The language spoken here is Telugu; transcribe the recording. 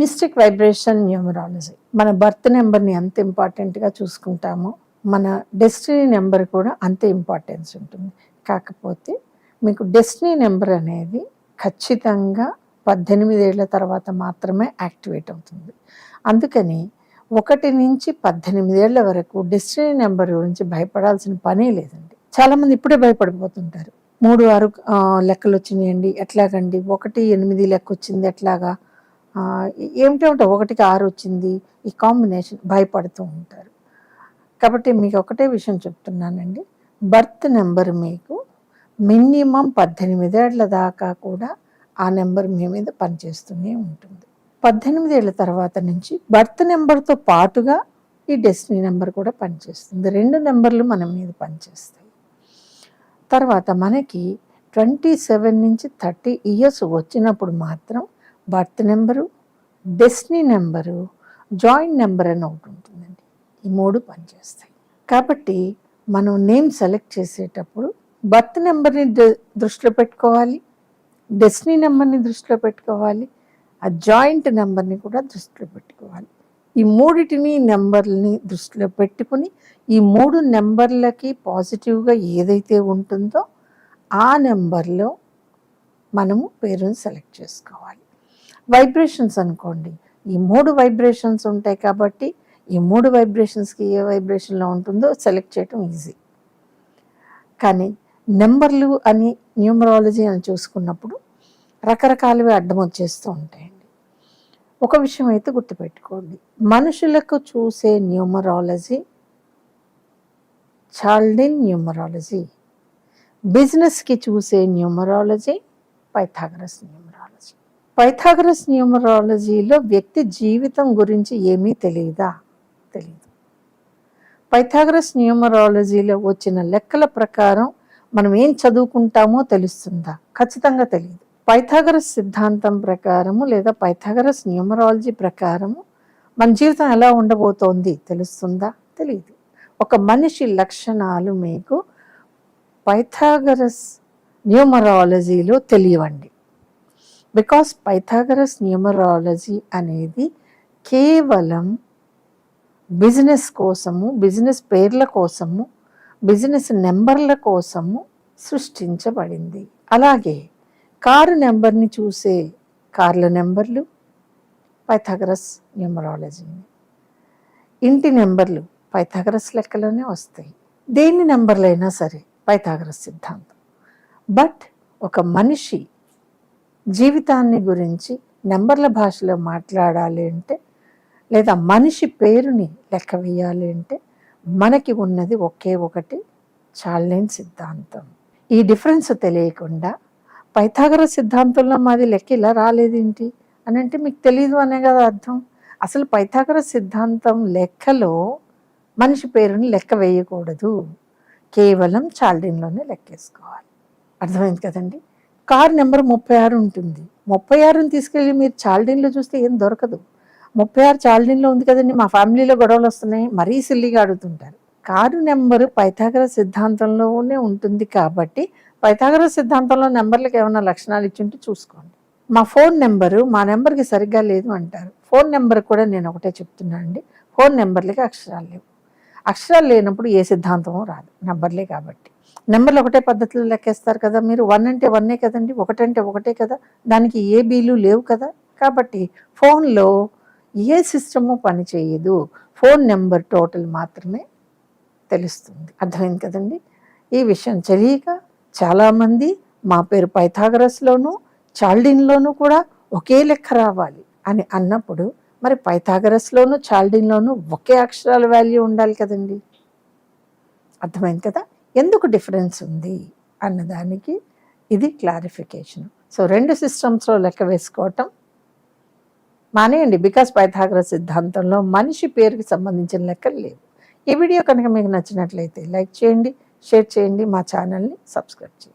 Mystic vibration numerology. మన బర్త్ నెంబర్ని ఎంత ఇంపార్టెంట్గా చూసుకుంటామో మన డెస్టినీ నెంబర్ కూడా అంతే ఇంపార్టెన్స్ ఉంటుంది. కాకపోతే మీకు డెస్టినీ నెంబర్ అనేది ఖచ్చితంగా పద్దెనిమిదేళ్ళ తర్వాత మాత్రమే యాక్టివేట్ అవుతుంది. అందుకని ఒకటి నుంచి పద్దెనిమిదేళ్ళ వరకు డెస్టినీ నెంబర్ గురించి భయపడాల్సిన పనే లేదండి. చాలామంది ఇప్పుడే భయపడిపోతుంటారు. మూడు ఆరు లెక్కలు వచ్చినాయండి ఎట్లాగండి? ఒకటి ఎనిమిది లెక్క వచ్చింది ఎట్లాగా? ఏమిటేమిటో ఒకటికి ఆరు వచ్చింది. ఈ కాంబినేషన్ భయపడుతూ ఉంటారు. కాబట్టి మీకు ఒకటే విషయం చెప్తున్నానండి. బర్త్ నెంబర్ మీకు మినిమం పద్దెనిమిదేళ్ళ దాకా కూడా ఆ నెంబర్ మీ మీద పనిచేస్తూనే ఉంటుంది. పద్దెనిమిది ఏళ్ళ తర్వాత నుంచి బర్త్ నెంబర్తో పాటుగా ఈ డెస్టినీ నెంబర్ కూడా పనిచేస్తుంది. రెండు నెంబర్లు మన మీద పనిచేస్తాయి. తర్వాత మనకి ట్వంటీ సెవెన్ నుంచి థర్టీ ఇయర్స్ వచ్చినప్పుడు మాత్రం birth number destiny number joint number అని ఒకటి ఉంటుందండి. ఈ మూడు పనిచేస్తాయి. కాబట్టి మనం నేమ్ సెలెక్ట్ చేసేటప్పుడు బర్త్ నెంబర్ని దృష్టిలో పెట్టుకోవాలి డెస్టినీ నెంబర్ని దృష్టిలో పెట్టుకోవాలి ఆ జాయింట్ నెంబర్ని కూడా దృష్టిలో పెట్టుకోవాలి. ఈ మూడిటిని నెంబర్ని దృష్టిలో పెట్టుకుని ఈ మూడు నెంబర్లకి పాజిటివ్గా ఏదైతే ఉంటుందో ఆ నెంబర్లో మనము పేరుని సెలెక్ట్ చేసుకోవాలి. వైబ్రేషన్స్ అనుకోండి. ఈ మూడు వైబ్రేషన్స్ ఉంటాయి కాబట్టి ఈ మూడు వైబ్రేషన్స్కి ఏ వైబ్రేషన్లో ఉంటుందో సెలెక్ట్ చేయటం ఈజీ కానీ నెంబర్లు అని న్యూమరాలజీ అని చూసుకున్నప్పుడు రకరకాలవి అడ్డం వచ్చేస్తూ ఉంటాయండి. ఒక విషయం అయితే గుర్తుపెట్టుకోండి. మనుషులకు చూసే న్యూమరాలజీ చాల్డిన్ న్యూమరాలజీ బిజినెస్కి చూసే న్యూమరాలజీ పైథాగరస్ న్యూమరాలజీ పైథాగరస్ న్యూమరాలజీలో వ్యక్తి జీవితం గురించి ఏమీ తెలియదా? తెలియదు పైథాగరస్ న్యూమరాలజీలో వచ్చిన లెక్కల ప్రకారం మనం ఏం చదువుకుంటామో తెలుస్తుందా? ఖచ్చితంగా తెలియదు పైథాగరస్ సిద్ధాంతం ప్రకారము లేదా పైథాగరస్ న్యూమరాలజీ ప్రకారము మన జీవితం ఎలా ఉండబోతోంది తెలుస్తుందా? తెలియదు ఒక మనిషి లక్షణాలు మీకు పైథాగరస్ న్యూమరాలజీలో తెలియవండి. బికాస్ పైథాగరస్ న్యూమరాలజీ అనేది కేవలం బిజినెస్ కోసము బిజినెస్ పేర్ల కోసము బిజినెస్ నెంబర్ల కోసము సృష్టించబడింది. అలాగే కారు నెంబర్ని చూసే కార్ల నెంబర్లు పైథాగరస్ న్యూమరాలజీని ఇంటి నెంబర్లు పైథాగరస్ లెక్కలోనే వస్తాయి. దేని నెంబర్లైనా సరే పైథాగరస్ సిద్ధాంతం. బట్ ఒక మనిషి జీవితాన్ని గురించి నెంబర్ల భాషలో మాట్లాడాలి అంటే లేదా మనిషి పేరుని లెక్క వేయాలి అంటే మనకి ఉన్నది ఒకే ఒకటి చాలైన సిద్ధాంతం. ఈ డిఫరెన్స్ తెలియకుండా పైథాగర సిద్ధాంతంలో మాది లెక్క ఇలా రాలేదేంటి అని అంటే మీకు తెలియదు అనే కదా అర్థం. అసలు పైథాగర సిద్ధాంతం లెక్కలో మనిషి పేరుని లెక్క వేయకూడదు. కేవలం చాల్డిన్లోనే లెక్కేసుకోవాలి. అర్థమైంది కదండి? కార్ నెంబర్ ముప్పై ఆరు ఉంటుంది. ముప్పై ఆరుని తీసుకెళ్ళి మీరు చాల్డిన్లో చూస్తే ఏం దొరకదు. ముప్పై ఆరు చాల్డిన్లో ఉంది కదండి మా ఫ్యామిలీలో గొడవలు వస్తున్నాయి మరీ సిల్లిగా అడుగుతుంటారు. కారు నెంబరు పైథాగర సిద్ధాంతంలోనే ఉంటుంది కాబట్టి పైథాగర సిద్ధాంతంలో నెంబర్లకు ఏమైనా లక్షణాలు ఇచ్చుంటే చూసుకోండి. మా ఫోన్ నెంబరు మా నెంబర్కి సరిగ్గా లేదు అంటారు. ఫోన్ నెంబర్ కూడా నేను ఒకటే చెప్తున్నాను అండి. ఫోన్ నెంబర్లకి అక్షరాలు లేవు. అక్షరాలు లేనప్పుడు ఏ సిద్ధాంతమో రాదు. నెంబర్లే కాబట్టి. నెంబర్లు ఒకటే పద్ధతిలో లెక్కేస్తారు కదా. మీరు వన్ అంటే వన్నే కదండి ఒకటంటే ఒకటే కదా. దానికి ఏ బీలు లేవు కదా. కాబట్టి ఫోన్లో ఏ సిస్టము పని చేయదు. ఫోన్ నెంబర్ టోటల్ మాత్రమే తెలుస్తుంది. అర్థమైంది కదండి? ఈ విషయం తెలియక చాలామంది మా పేరు పైథాగరస్లోనూ చాల్డిన్లోనూ కూడా ఒకే లెక్క రావాలి అని అన్నప్పుడు మరి పైథాగరస్లోనూ చాల్డిన్లోనూ ఒకే అక్షరాల వాల్యూ ఉండాలి కదండి? అర్థమైంది కదా? ఎందుకు డిఫరెన్స్ ఉంది అన్నదానికి ఇది క్లారిఫికేషన్. సో రెండు సిస్టమ్స్లో లెక్క వేసుకోవటం మానేయండి. బికాస్ పైథాగర సిద్ధాంతంలో మనిషి పేరుకి సంబంధించిన లెక్కలు లేవు. ఈ వీడియో కనుక మీకు నచ్చినట్లయితే లైక్ చేయండి షేర్ చేయండి మా ఛానల్ని సబ్స్క్రైబ్ చేయండి.